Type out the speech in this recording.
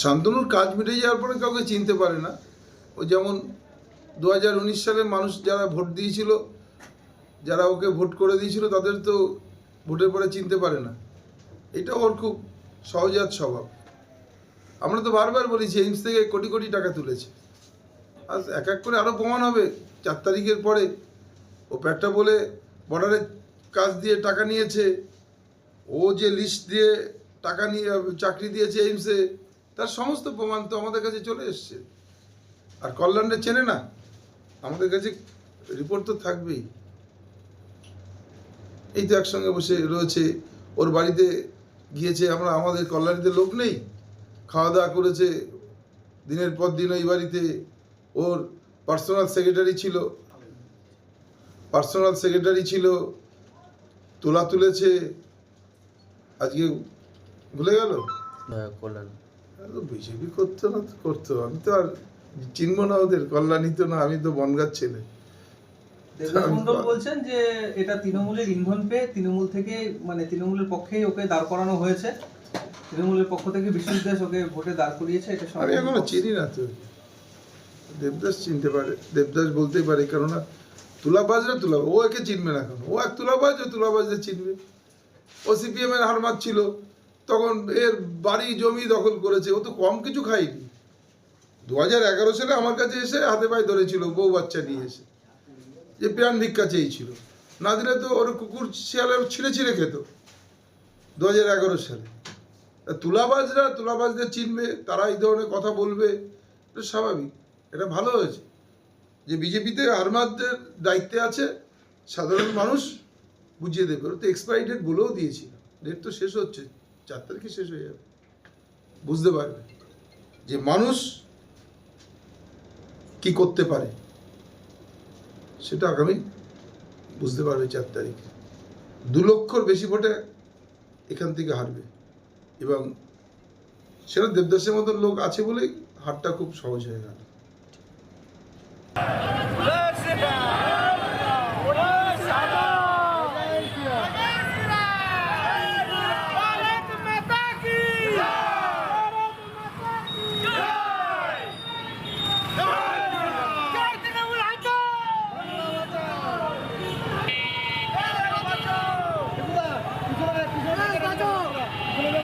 শান্তনুর কাজ মিটে যাওয়ার পরে কাউকে চিনতে পারে না। ও যেমন দু হাজার উনিশ সালে মানুষ যারা ভোট দিয়েছিল, যারা ওকে ভোট করে দিয়েছিল, তাদের তো ভোটের পরে চিনতে পারে না। এটা ওর খুব সহজাত স্বভাব। আমরা তো বারবার বলেছি এইমস থেকে কোটি কোটি টাকা তুলেছে। আর এক এক করে আরও প্রমাণ হবে, চার তারিখের পরে ও প্যাকটা বলে বর্ডারের কাজ দিয়ে টাকা নিয়েছে। ও যে লিস্ট দিয়ে টাকা নিয়ে, চাকরি দিয়েছে এইমসে তার সমস্ত প্রমাণ তো আমাদের কাছে চলে এসছে। আর কল্যাণে চেনে না, আমাদের কাছে রিপোর্ট তো থাকবেই। এই তো একসঙ্গে বসে রয়েছে, ওর বাড়িতে গিয়েছে আমরা, আমাদের কল্যাণীতে লোক নেই। খাওয়া দাওয়া করেছে, দিনের পর দিন ওই বাড়িতে ওর পার্সোনাল সেক্রেটারি ছিল। পার্সোনাল সেক্রেটারি ছিল, তোলা তুলেছে। আজকে ভুলে গেল? কল্যাণ। বিজেপি করতো না তো করতো আমি তো আর চিনবো না ওদের কল্যাণী তো না আমি তো বনগার ছেলে। বলছেন যে এটা তৃণমূলের ইন্ধন পেয়ে তৃণমূল থেকে মানে তৃণমূলের পক্ষেই ওকে দাঁড় করানো হয়েছে। তৃণমূলের পক্ষ থেকে দাস ওকে ভোটে দাঁড় করিয়েছে এটা আমি এখনও চিনি না তো। দেবদাস চিনতে পারে দেবদাস বলতেই পারে কেননা তুলাবাজরা তুলা ও একে চিনবে না এখন ও এক তুলাবাজ ও তুলাবাজরা চিনবে। ও সিপিএম এর হার মারছিল। তখন এর বাড়ি জমি দখল করেছে, ও তো কম কিছু খায়নি। দু হাজার এগারো সালে আমার কাছে এসে হাতে পায়ে ধরেছিল, বউ বাচ্চা নিয়ে এসে। যে প্রাণ ভিক্ষা চেয়েছিল। না দিলে তো ওর কুকুর শিয়ালে ছিঁড়ে ছিঁড়ে খেত। দু হাজার এগারো সালে। তুলাবাজরা, তুলাবাজদের চিনবে, তারা এই ধরনের কথা বলবে। এটা স্বাভাবিক। এটা ভালো হয়েছে। যে বিজেপিতে আরমাদের দায়িত্বে আছে, সাধারণ মানুষ বুঝিয়ে দেবে। ওরা তো এক্সপায়ারি ডেট বলেও দিয়েছিল। ডেট তো শেষ হচ্ছে। চার তারিখে শেষ হয়ে যাবে। বুঝতে পারবে যে মানুষ কি করতে পারে। সেটা আগামী বুঝতে পারবে চার তারিখে। দু লক্ষর বেশি ভোটে এখান থেকে হারবে এবং সেটা দেবদাসের মতন লোক আছে বলেই হারটা খুব সহজ হয়ে গেল।